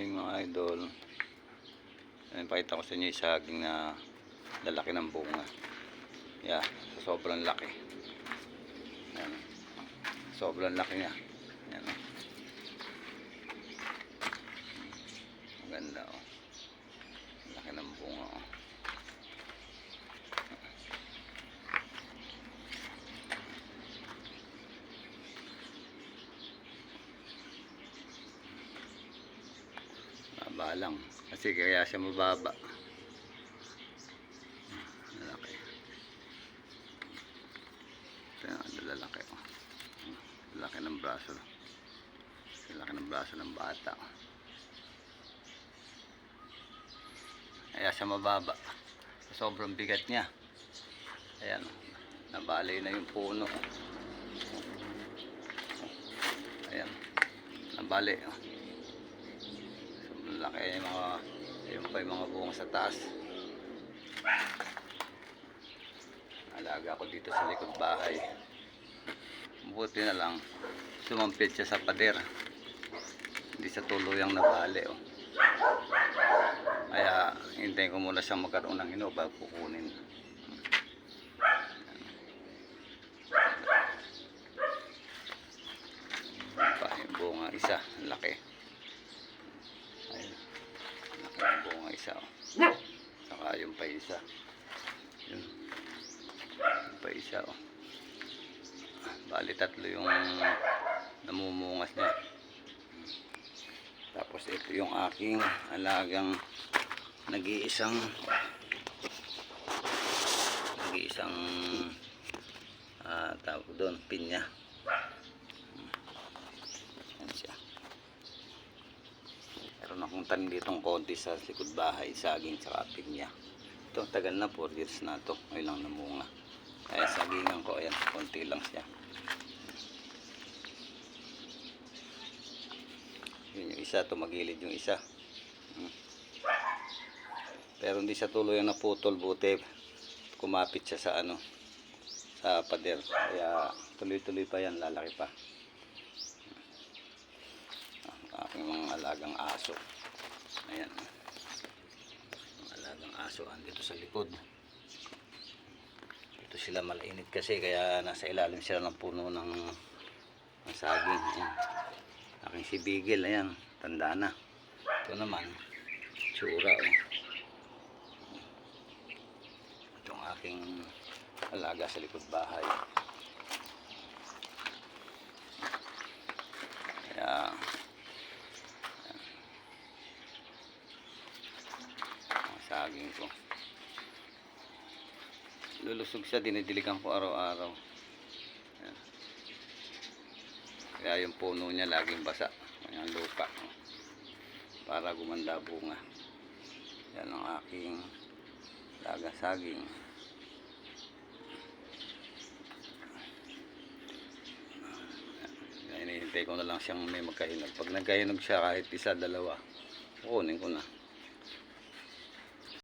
Yung mga idol, ayun, pakita ko sa inyo yung saging na lalaki ng bunga. Yeah, sobrang laki. Ayan. Sobrang laki niya. Ayan. oh. Maganda oh. Laki ng bunga oh. Mababa lang. Kasi kaya siya mababa. Lalaki. Ito lalaki. Oh. Laki ng braso. Laki ng braso ng bata. Kaya siya mababa. Sobrang bigat niya. Ayan. oh. Nabalay na yung puno. Ayan. Nabali. Oh. Mga yung pa yung mga bunga sa taas. Alaga ko dito sa likod bahay. Buti na lang sumampit siya sa pader. Hindi sa tuluyang nabali oh. Kaya hintayin ko muna siyang magkaroon ng hino kukunin. Pa, yung isa, laki. Ayun. Laki ng bunga isa. Oh. Saka yung pa isa. Yun. Yung pa isa. Oh. Bali tatlo yung namumungas niya. Tapos ito yung aking alagang nag-iisang nag-iisang ah, tawag doon, pinya. Yan siya. Meron akong tanim ditong konti sa likod bahay, saging sa pinya. Ito, tagal na, 4 years na to. Ngayon lang namunga. Kaya sagingan ko, ayan, konti lang siya. Yun yung isa, tumagilid yung isa. Hmm. Pero hindi siya tuloy ang naputol, buti kumapit siya sa ano, sa pader. Kaya tuloy-tuloy pa yan, lalaki pa. Ang aking mga alagang aso. Ayan. Mga alagang aso andito sa likod. Dito sila malainit kasi kaya nasa ilalim sila ng puno ng, ng saging. Ayan. Aking si Bigel, ayan, tanda na. Ito naman, tsura. Oh. Itong aking alaga sa likod bahay. Saging ko. Lulusog siya, dinidiligan ko araw-araw. Kaya yung puno niya laging basa. Yung lupa. Para gumanda bunga. Yan ang aking laga saging. Hinihintay ko na lang siyang may magkahinog. Pag nagkahinog siya kahit isa, dalawa, kukunin ko na.